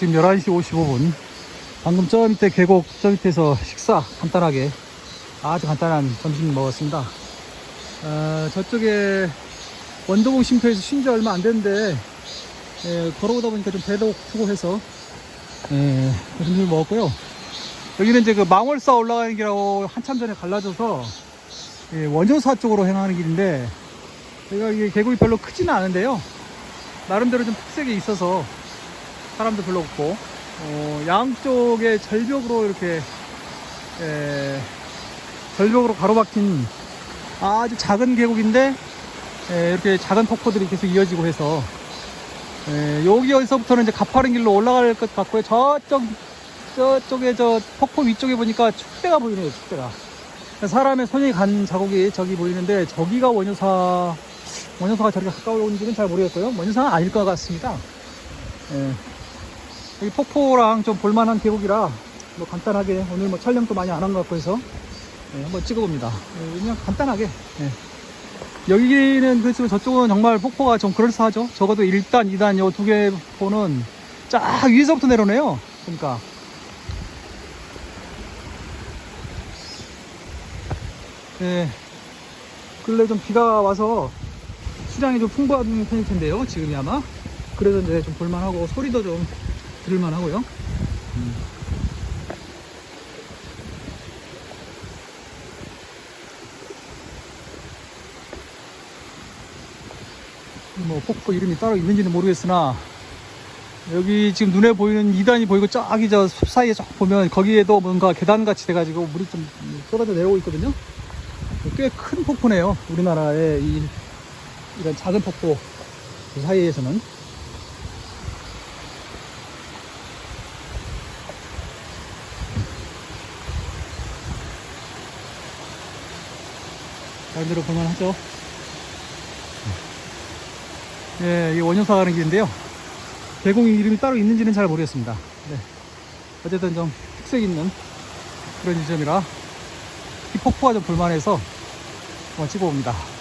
지금 11시 55분. 방금 저 밑에 계곡 저 밑에서 식사 간단하게 아주 간단한 점심 먹었습니다. 어, 저쪽에 원도봉 쉼터에서 쉰 지 얼마 안 됐는데 예, 걸어오다 보니까 좀 배도 고프고 해서 예, 점심을 먹었고요. 여기는 이제 그 망월사 올라가는 길하고 한참 전에 갈라져서 예, 원효사 쪽으로 향하는 길인데 여기가 이게 계곡이 별로 크지는 않은데요. 나름대로 좀 특색이 있어서 사람도 별로 없고 어, 양쪽에 절벽으로 이렇게 에, 절벽으로 가로막힌 아주 작은 계곡인데 에, 이렇게 작은 폭포들이 계속 이어지고 해서 에, 여기서부터는 이제 가파른 길로 올라갈 것 같고요. 저쪽 저쪽에 저 폭포 위쪽에 보니까 축대가 보이네요. 축대가 사람의 손이 간 자국이 저기 보이는데 저기가 원효사 원효사가 저렇게 가까운지는 잘 모르겠고요. 원효사는 아닐 것 같습니다. 예. 여기 폭포랑 좀 볼만한 계곡이라 뭐 간단하게 오늘 뭐 촬영도 많이 안 한 것 같고 해서 예, 한번 찍어봅니다. 예, 그냥 간단하게. 예. 여기는 그렇지만 저쪽은 정말 폭포가 좀 그럴싸하죠. 적어도 1단, 2단 요 두 개 폭포는 쫙 위에서부터 내려오네요. 그러니까. 예. 근래 좀 비가 와서 수량이 좀 풍부한 편일 텐데요. 지금이 아마. 그래서 이제 좀 볼만하고 소리도 좀 들을만 하고요. 음. 뭐 폭포 이름이 따로 있는지는 모르겠으나 여기 지금 눈에 보이는 2단이 보이고 저기 저 숲 사이에 쫙 보면 거기에도 뭔가 계단같이 돼가지고 물이 좀 쏟아져 내려오고 있거든요. 꽤 큰 폭포네요. 우리나라의 이 이런 작은 폭포 그 사이에서는 나름대로 볼만하죠. 예, 이게 원효사 가는 길인데요. 계곡 이름이 따로 있는지는 잘 모르겠습니다. 네. 어쨌든 좀 특색 있는 그런 지점이라 이 폭포가 좀 볼만해서 한번 찍어봅니다.